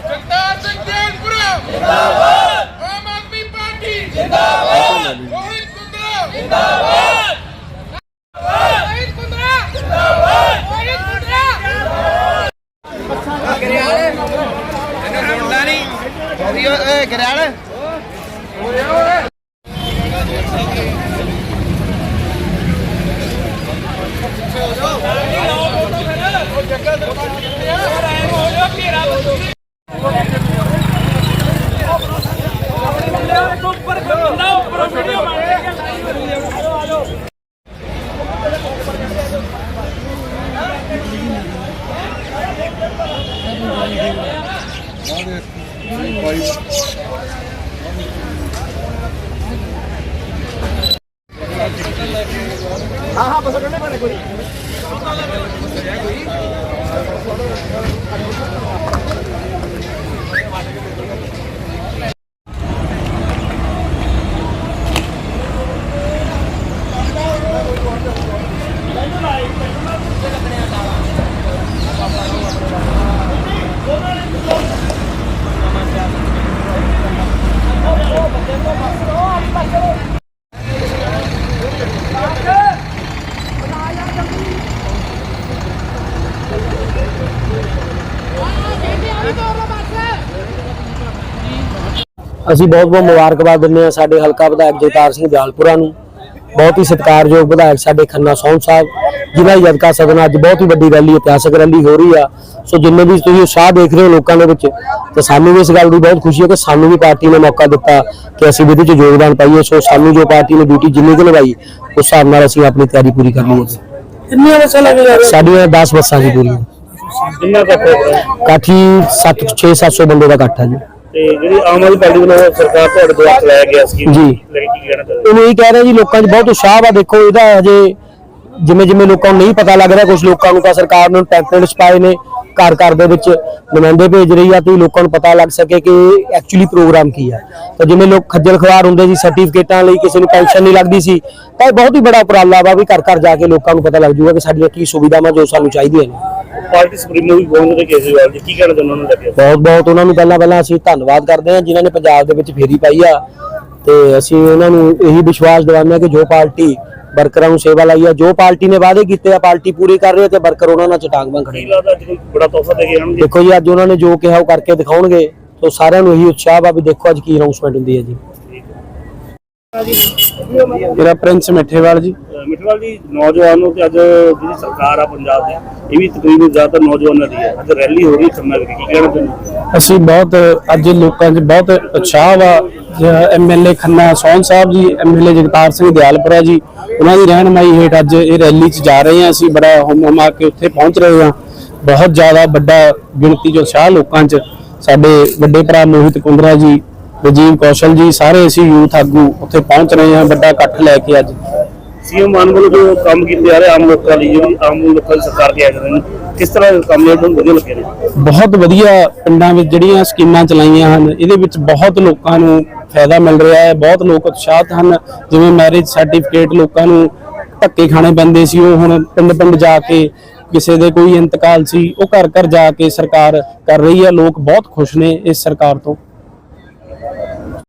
ਜਗਤਾਰ ਸਿੰਘ ਜੈਨਪੁਰਾ ਜਿੰਦਾਬਾਦ ਆਮ ਆਦਮੀ ਪਾਰਟੀ ਜਿੰਦਾਬਾਦ ਮੋਹਿਤ ਕੁੰਦਰਾ ਜਿੰਦਾਬਾਦ ਮੋਹਿਤ ਕੁੰਦਰਾ ਜਿੰਦਾਬਾਦ ਮੋਹਿਤ ਕੁੰਦਰਾ ਉੱਪਰ ਬੰਦਾ ਉੱਪਰ ਵੀਡੀਓ ਬਣ ਰਹੀ ਹੈ ਆ ਜਾਓ ਹਾਂ ਹਾਂ ਬਸ ਕੱਢਣੇ ਬਣੇ ਕੋਈ। ਅਸੀਂ ਬਹੁਤ ਬਹੁਤ ਮੁਬਾਰਕਬਾਦ ਦਿੰਦੇ ਹਾਂ ਸਾਡੇ ਹਲਕਾ ਵਿਧਾਇਕ ਜਗਤਾਰ ਸਿੰਘ ਦਿਆਲਪੁਰਾ ਨੂੰ। ਬਹੁਤ ਹੀ ਸਤਿਕਾਰਯੋਗ ਵਿਧਾਇਕ ਸਾਡੇ ਖੰਨਾ ਸੌਂਹ ਸਾਹਿਬ ਜਿਨ੍ਹਾਂ ਦੀ ਜਦਕਾ ਸਦਨ ਅੱਜ ਬਹੁਤ ਹੀ ਵੱਡੀ ਰੈਲੀ ਇਤਿਹਾਸਕ ਰੈਲੀ ਹੋ ਰਹੀ ਆ। ਸੋ ਜਿੰਨੇ ਵੀ ਤੁਸੀਂ ਉਤਸ਼ਾਹ ਦੇਖ ਰਹੇ ਹੋ ਲੋਕਾਂ ਦੇ ਵਿੱਚ ਤੇ ਸਾਨੂੰ ਵੀ ਇਸ ਗੱਲ ਦੀ ਬਹੁਤ ਖੁਸ਼ੀ ਹੈ ਕਿ ਸਾਨੂੰ ਵੀ ਪਾਰਟੀ ਨੇ ਮੌਕਾ ਦਿੱਤਾ ਕਿ ਅਸੀਂ ਵੀ ਇਹਦੇ 'ਚ ਯੋਗਦਾਨ ਪਾਈਏ। ਸੋ ਸਾਨੂੰ ਜੋ ਪਾਰਟੀ ਨੇ ਡਿਊਟੀ ਜਿੰਨੀ ਕੁ ਨਿਭਾਈ ਉਸ ਹਿਸਾਬ ਨਾਲ ਅਸੀਂ ਆਪਣੀ ਤਿਆਰੀ ਪੂਰੀ ਕਰ ਲਈ ਹੈ ਕਿੰਨੀਆਂ ਬੱਸਾਂ ਲੱਗ ਜਾ ਸਾਡੀਆਂ 10 ਬੱਸਾਂ ਜੀ ਪੂਰੀਆਂ। ਕਿੰਨਾ ਕੱਟ ਹੋਇਆ ਕਾਠੀ 7 6 700 ਬੰਦੇ ਦਾ ਇਕੱਠ ਹੈ ਜੀ। ਤੇ ਜਿਹੜੀ ਆਮ ਆਦਮੀ ਪਾਰਟੀ ਵੱਲੋਂ ਸਰਕਾਰ ਤੁਹਾਡੇ ਦੁਆਰਾ ਚਲਾਇਆ ਗਿਆ ਸਕੀਮ ਜੀ। ਲੈ ਕੇ ਕੀ ਕਹਿਣਾ ਚਾਹੁੰਦੇ ਉਹਨੂੰ ਇਹ ਕਹਿ ਰਹੇ ਜੀ ਲੋਕਾਂ 'ਚ ਬਹੁਤ ਉਤਸ਼ਾਹ ਵਾ ਦੇਖੋ ਇਹਦਾ ਹਜੇ ਜਿਵੇਂ ਜਿਵੇਂ ਲੋਕਾਂ ਨੂੰ ਨਹੀਂ ਪਤਾ ਲੱਗ ਰਿਹਾ ਕੁਝ ਲੋਕਾਂ ਨੂੰ ਤਾਂ ਸਰਕਾਰ ਨੇ ਟੈਂਪਲੇਟਸ ਪਾਏ ਨੇ ਘਰ ਘਰ ਦੇ ਵਿੱਚ ਨੁਮਾਇੰਦੇ ਭੇਜ ਰਹੀ ਆ ਤੇ ਲੋਕਾਂ ਨੂੰ ਪਤਾ ਲੱਗ ਸਕੇ ਕਿ ਐਕਚੁਅਲੀ ਪ੍ਰੋਗਰਾਮ ਕੀ ਆ। ਤਾਂ ਜਿਵੇਂ ਲੋਕ ਖੱਜਲ ਖਵਾਰ ਹੁੰਦੇ ਸੀ ਸਰਟੀਫਿਕੇਟਾਂ ਲਈ ਕਿਸੇ ਨੂੰ ਪੈਨਸ਼ਨ ਨਹੀਂ ਲੱਗਦੀ ਸੀ ਤਾਂ ਇਹ ਬਹੁਤ ਹੀ ਬੜਾ ਉਪਰਾਲਾ ਵਾ ਵੀ ਘਰ ਘਰ ਜਾ ਕੇ ਲੋਕਾਂ ਨੂੰ ਪਤਾ ਲੱਗ ਜੂਗਾ ਕਿ ਸਾਡੀਆਂ ਕੀ ਸੁਵਿਧਾਵਾਂ ਜੋ ਸਾਨੂੰ ਚਾਹੀਦੀਆਂ ਨੇ। ਪਾਰਟੀ ਸੁਪਰੀਮੋ ਵੀ ਗੋਬਿੰਦ ਦੇ ਕੇਜਰੀਵਾਲ ਜੀ ਕੀ ਕਹਿਣਾ ਚਾਹੁੰਦੇ ਉਹਨਾਂ ਨੂੰ ਲੱਗੇ ਬਹੁਤ ਬਹੁਤ ਉਹਨਾਂ ਨੂੰ ਪਹਿਲਾਂ ਪਹਿਲਾਂ ਅਸੀਂ ਧੰਨਵਾਦ ਕਰਦੇ ਹਾਂ ਜਿਨ੍ਹਾਂ ਨੇ ਪੰਜਾਬ ਦੇ ਵਿੱਚ ਫੇਰੀ ਪਾਈ ਆ ਤੇ ਅਸੀਂ ਉਹਨਾਂ ਨੂੰ ਇਹੀ ਵਿਸ਼ਵਾਸ ਦਿਵਾਉਂਦੇ ਹਾਂ ਕਿ ਜੋ ਪਾਰਟੀ ਵਰਕਰਾਂ ਨੂੰ ਸੇਵਾ ਲਈ ਆ ਜੋ ਪਾਰਟੀ ਨੇ ਵਾਅਦੇ ਕੀਤੇ ਆ ਪਾਰਟੀ ਪੂਰੇ ਕਰ ਰਹੀ ਹੈ ਤੇ ਵਰਕਰ ਉਹਨਾਂ ਨਾਲ ਚਟਾਕ ਬਣ ਖੜੇ ਕੀ ਨੇ। ਲੱਗਦਾ ਅੱਜ ਕੋਈ ਬੜਾ ਤੋਹਫਾ ਦੇ ਕੇ ਆਉਣਗੇ? ਦੇਖੋ ਜੀ ਅੱਜ ਉਹਨਾਂ ਨੇ ਜੋ ਕਿਹਾ ਉਹ ਕਰਕੇ ਦਿਖਾਉਣਗੇ ਤੋਂ ਸਾਰਿਆਂ ਨੂੰ ਇਹੀ ਉਤਸ਼ਾਹ ਵਾ ਵੀ ਦੇਖੋ ਅੱਜ ਕੀ ਅਨਾਉਂਸਮੈਂਟ ਹੁੰਦੀ ਹੈ ਜੀ। ਮੇਰਾ ਪ੍ਰਿੰਸ ਮਿੱਠੇਵਾਲ ਜੀ। ਮਿੱਠਵਾਲ ਜੀ ਨੌਜਵਾਨ ਤੇ ਅੱਜ ਜਿਹੜੀ ਸਰਕਾਰ ਆ ਪੰਜਾਬ ਦੀ, ਇਹ ਵੀ ਤਕਰੀਬਨ ਜ਼ਿਆਦਾਤਰ ਨੌਜਵਾਨਾਂ ਦੀ ਹੈ। ਅੱਜ ਰੈਲੀ ਹੋ ਰਹੀ ਖੰਨਾ ਕੀ ਕਹਿਣਾ ਚਾਹੁੰਦੇ ਅਸੀਂ ਬਹੁਤ ਅੱਜ ਲੋਕਾਂ 'ਚ ਬਹੁਤ ਉਤਸ਼ਾਹ ਵਾ। ਐਮਐਲਏ ਖੰਨਾ ਸੋਹਣ ਸਾਹਿਬ ਜੀ ਐਮਐਲਏ ਜਗਤਾਰ ਸਿੰਘ ਦਿਆਲਪੁਰਾ ਜੀ, ਉਹਨਾਂ ਦੀ ਰਹਿਨਮਾਈ ਹੇਠ ਅੱਜ ਇਹ ਰੈਲੀ 'ਚ ਜਾ ਰਹੇ ਹਾਂ। ਅਸੀਂ ਬੜਾ ਹੁਮ ਹੁਮਾ ਕੇ ਉੱਥੇ ਪਹੁੰਚ ਰਹੇ ਹਾਂ। ਬਹੁਤ ਜ਼ਿਆਦਾ ਵੱਡਾ ਗਿਣਤੀ 'ਚ ਉਤਸ਼ਾਹ ਲੋਕਾਂ 'ਚ। ਸਾਡੇ ਵੱਡੇ ਭਰਾ ਮੋਹਿਤ ਕੁੰਦਰਾ ਜੀ, ਰਜੀਵ ਕੌਸ਼ਲ ਜੀ, ਸਾਰੇ ਅਸੀਂ ਯੂਥ ਆਗੂ ਉੱਥੇ ਪਹੁੰਚ ਰਹੇ ਹਾਂ। ਵੱਡਾ ਇਕੱਠ ਲੈ ਕੇ ਅੱਜ। ਸੀਐਮ ਮਾਨ ਵੱਲੋਂ ਜੋ ਕੰਮ ਕੀਤੇ ਆ ਰਹੇ ਆਮ ਲੋਕਾਂ ਲਈ ਜਿਹੜੀ ਆਮ ਲੋਕਾਂ ਦੀ ਸਰਕਾਰ ਕਹਿ ਰਹੇ ਨੇ, ਕਿਸ ਤਰ੍ਹਾਂ ਦੇ ਕੰਮ ਨੇ, ਤੁਹਾਨੂੰ ਵਧੀਆ ਲੱਗੇ ਨੇ? ਬਹੁਤ ਵਧੀਆ ਪਿੰਡਾਂ ਵਿੱਚ ਜਿਹੜੀਆਂ ਸਕੀਮਾਂ ਚਲਾਈਆਂ ਹਨ, ਇਹਦੇ ਵਿੱਚ ਬਹੁਤ ਲੋਕਾਂ ਨੂੰ ਫਾਇਦਾ ਮਿਲ ਰਿਹਾ ਹੈ, ਬਹੁਤ ਲੋਕ ਉਤਸ਼ਾਹਤ ਹਨ, ਜਿਵੇਂ ਮੈਰਿਜ ਸਰਟੀਫਿਕੇਟ ਲੋਕਾਂ ਨੂੰ ਧੱਕੇ ਖਾਣੇ ਪੈਂਦੇ ਸੀ, ਉਹ ਹੁਣ ਪਿੰਡ ਪਿੰਡ ਜਾ ਕੇ ਕਿਸੇ ਦੇ ਕੋਈ ਇੰਤਕਾਲ ਸੀ, ਉਹ ਘਰ ਘਰ ਜਾ ਕੇ ਸਰਕਾਰ ਕਰ ਰਹੀ ਹੈ, ਲੋਕ ਬਹੁਤ ਖੁਸ਼ ਨੇ ਇਸ ਸਰਕਾਰ ਤੋਂ।